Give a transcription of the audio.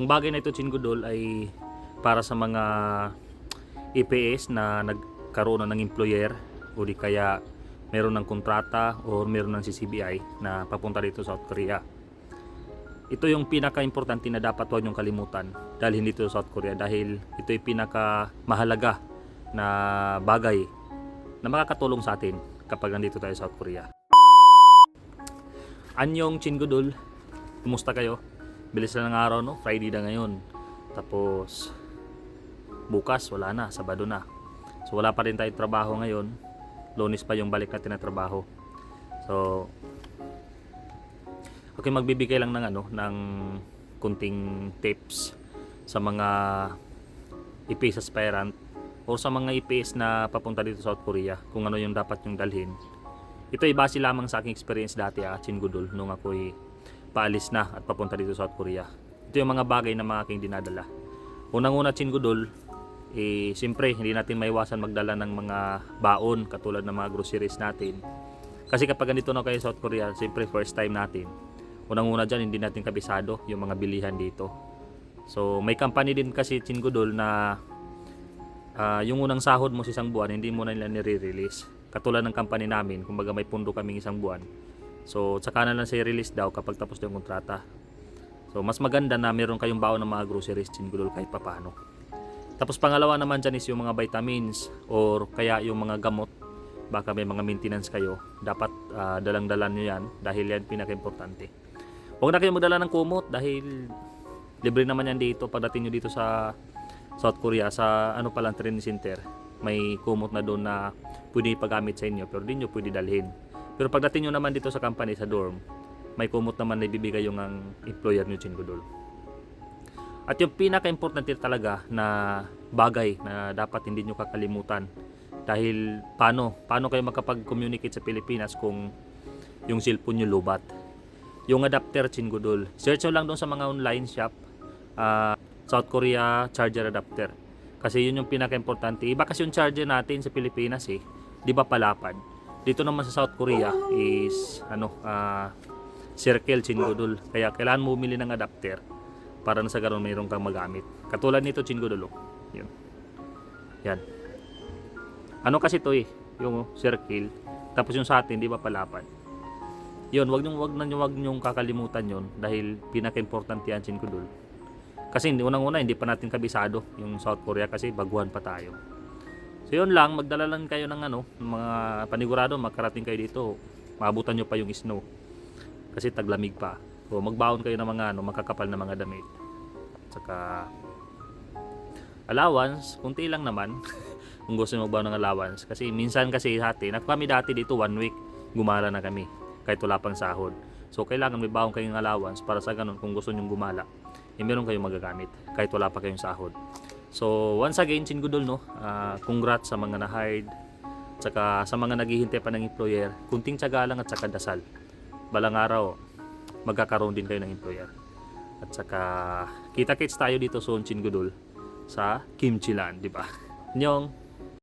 Ang bagay na ito, Chingudol, ay para sa mga EPS na nagkaroon na ng employer o di kaya meron ng kontrata o meron ng CCBI na papunta dito sa South Korea. Ito yung pinaka-importante na dapat huwag niyong kalimutan dahil hindi ito sa South Korea dahil ito yung pinaka-mahalaga na bagay na makakatulong sa atin kapag nandito tayo sa South Korea. Anyong Chingudol, kumusta kayo? Bilis na ng araw no, Friday na ngayon. Tapos bukas wala na, Sabado na. So wala pa rin tayong trabaho ngayon. Lunes pa yung balik natin na trabaho. So Okay, magbibigay lang ng ano, ng kunting tips sa mga IPS aspirant o sa mga IPS na papunta dito sa South Korea kung ano yung dapat yung dalhin. Ito ay base lamang sa aking experience dati ah, Chingudol, nung ako'y paalis na at papunta dito sa South Korea. Ito yung mga bagay na mga aking dinadala. Unang-una Chingudol, eh, siyempre hindi natin maiwasan magdala ng mga baon katulad ng mga groceries natin. Kasi kapag ganito na kayo sa South Korea, siyempre first time natin. Unang-una dyan, hindi natin kabisado yung mga bilihan dito. So, may company din kasi Chingudol na ah, yung unang sahod mo sa isang buwan, hindi mo na nila nire-release. Katulad ng company namin, kumbaga may pundo kaming isang buwan. So, tsaka na lang siya release daw kapag tapos na yung kontrata. So, mas maganda na meron kayong baon ng mga groceries Chingudol kahit papano. Tapos pangalawa naman dyan is yung mga vitamins or kaya yung mga gamot. Baka may mga maintenance kayo. Dapat ah, dalang-dalan nyo yan dahil yan pinaka-importante. Huwag na kayo magdala ng kumot dahil libre naman yan dito pagdating nyo dito sa South Korea sa ano palang training center. May kumot na doon na pwede ipagamit sa inyo pero di nyo pwede dalhin. Pero pagdating nyo naman dito sa company sa dorm, may kumot naman na ibibigay yung ang employer nyo Chingudol. At yung pinaka-importante talaga na bagay na dapat hindi nyo kakalimutan dahil paano paano kayo makapag-communicate sa Pilipinas kung yung cellphone nyo lubat. Yung adapter Chingudol. Search nyo lang doon sa mga online shop ah, South Korea charger adapter. Kasi yun yung pinaka-importante. Iba kasi yung charger natin sa Pilipinas eh. Di ba palapad? Dito naman sa South Korea is ano ah, circle Chingudol. Kaya kailangan mo bumili ng adapter para na sa ganun mayroon kang magamit. Katulad nito Chingudol. oh. Yun. Yan. Ano kasi to eh, yung circle. Tapos yung sa atin, di ba palapad? Yun, wag nyo wag na nyo wag nyo kakalimutan yon dahil pinaka-importante yan Chingudol. Kasi hindi unang-una hindi pa natin kabisado yung South Korea kasi baguhan pa tayo. So yun lang, magdala lang kayo ng ano, mga panigurado, makarating kayo dito, maabutan nyo pa yung snow. Kasi taglamig pa. O magbaon kayo ng mga ano, makakapal na mga damit. Saka allowance, kunti lang naman. kung gusto nyo magbaon ng allowance. Kasi minsan kasi ako kami dati dito one week, gumala na kami. Kahit wala pang sahod. So kailangan may baon kayong allowance para sa ganun kung gusto nyo gumala, eh meron kayong magagamit kahit wala pa kayong sahod. So once again, Chingudol no, ah, congrats sa mga na-hired, tsaka sa mga naghihintay pa ng employer, kunting tsaga lang at saka dasal. Balang araw, magkakaroon din kayo ng employer. At saka, kita-kits tayo dito soon, Chingudol, sa Kimchi Land, di ba? Nyong!